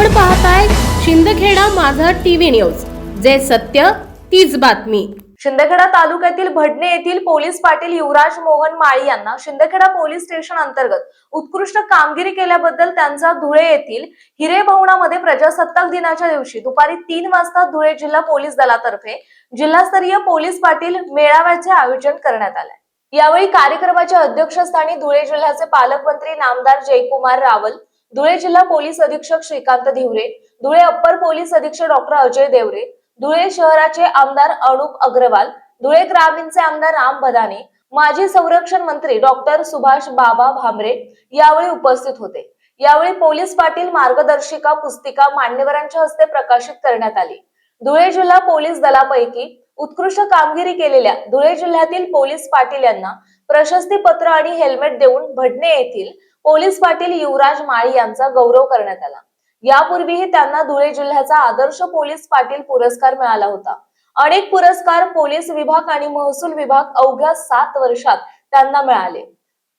आपण पाहताय शिंदखेडा माझा टीव्ही न्यूज. जे सत्य तीच बातमी. शिंदखेडा तालुक्यातील भडणे येथील पोलीस पाटील युवराज मोहन माळी यांना शिंदखेडा पोलीस स्टेशन अंतर्गत उत्कृष्ट कामगिरी केल्याबद्दल त्यांचा धुळे येथील हिरे भवनामध्ये प्रजासत्ताक दिनाच्या दिवशी दुपारी तीन वाजता धुळे जिल्हा पोलीस दलातर्फे जिल्हास्तरीय पोलीस पाटील मेळाव्याचे आयोजन करण्यात आले. यावेळी कार्यक्रमाच्या अध्यक्षस्थानी धुळे जिल्ह्याचे पालकमंत्री नामदार जयकुमार रावल धुळे जिल्हा पोलीस अधीक्षक श्रीकांत धिवरे धुळे अप्पर पोलीस अधीक्षक डॉक्टर अजय देवरे धुळे शहराचे आमदार अनुप अग्रवाल धुळे ग्रामीणचे आमदार राम बदाने माजी संरक्षण मंत्री डॉक्टर सुभाष बाबा भामरे यावेळी उपस्थित होते. यावेळी पोलीस पाटील मार्गदर्शिका पुस्तिका मान्यवरांच्या हस्ते प्रकाशित करण्यात आली. धुळे जिल्हा पोलीस दलापैकी उत्कृष्ट कामगिरी केलेल्या धुळे जिल्ह्यातील पोलीस पाटील यांना प्रशस्ती पत्र आणि हेल्मेट देऊन भडणे येथील पोलीस पाटील युवराज माळी यांचा गौरव करण्यात आला. यापूर्वीही त्यांना धुळे जिल्ह्याचा आदर्श पोलीस पाटील पुरस्कार मिळाला होता. अनेक पुरस्कार पोलीस विभाग आणि महसूल विभाग अवघ्या सात वर्षात त्यांना मिळाले.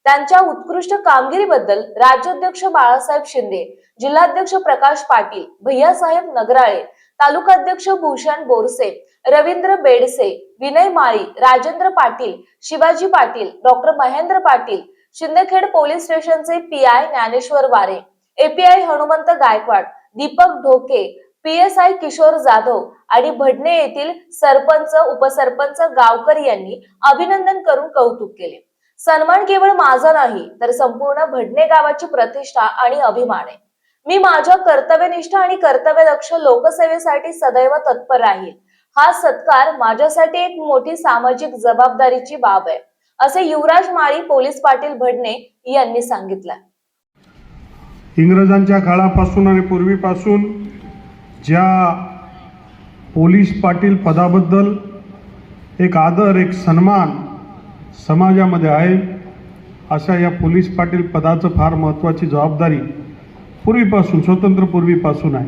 त्यांच्या उत्कृष्ट कामगिरीबद्दल राज्याध्यक्ष बाळासाहेब शिंदे जिल्हाध्यक्ष प्रकाश पाटील भैयासाहेब नगराळे तालुकाध्यक्ष भूषण बोरसे रवींद्र बेडसे विनय माळी राजेंद्र पाटील शिवाजी पाटील डॉक्टर महेंद्र पाटील शिंदखेड पोलीस स्टेशनचे P I Dnyaneshwar Ware API Hanumant Gaikwad Deepak Dhoke PSI Kishor Jadhav आणि भडणे येथील सरपंच उपसरपंच गावकर यांनी अभिनंदन करून कौतुक केले. सन्मान केवळ माझा नाही तर संपूर्ण भडणे गावाची प्रतिष्ठा आणि अभिमान आहे. मी माझ्या कर्तव्यनिष्ठ आणि कर्तव्यदक्ष लोकसेवेसाठी सदैव तत्पर राहील. हा सत्कार माझ्यासाठी एक मोठी सामाजिक जबाबदारीची बाब आहे. असे युवराज माळी पोलीस पाटील भडणे यांनी सांगितलं. इंग्रजांच्या काळापासून आणि पूर्वीपासून ज्या पोलीस पाटील पदाबद्दल एक आदर एक सन्मान समाजामध्ये आहे अशा या पोलीस पाटील पदाचं फार महत्त्वाची जबाबदारी पूर्वीपासून स्वतंत्र पूर्वीपासून आहे.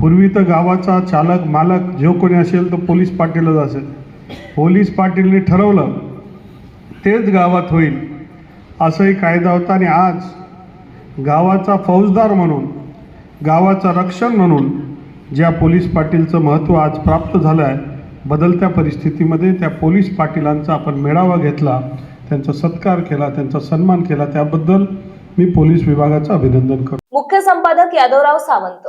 पूर्वी तर गावाचा चालक मालक जो कोणी असेल तो पोलीस पाटीलच असेल. पोलीस पाटीलने ठरवलं तेच गावात होईल असंही कायदा होता आणि आज गावाचा फौजदार म्हणून गावाचं रक्षण म्हणून ज्या पोलीस पाटीलचं महत्त्व आज प्राप्त झालं आहे बदलत्या परिस्थितीमध्ये त्या पोलीस पाटीलांचा आपण मेळावा घेतला त्यांचा सत्कार केला त्यांचा सन्मान केला त्याबद्दल मी पोलीस विभागाचं अभिनंदन करतो. मुख्य संपादक यादवराव सावंत.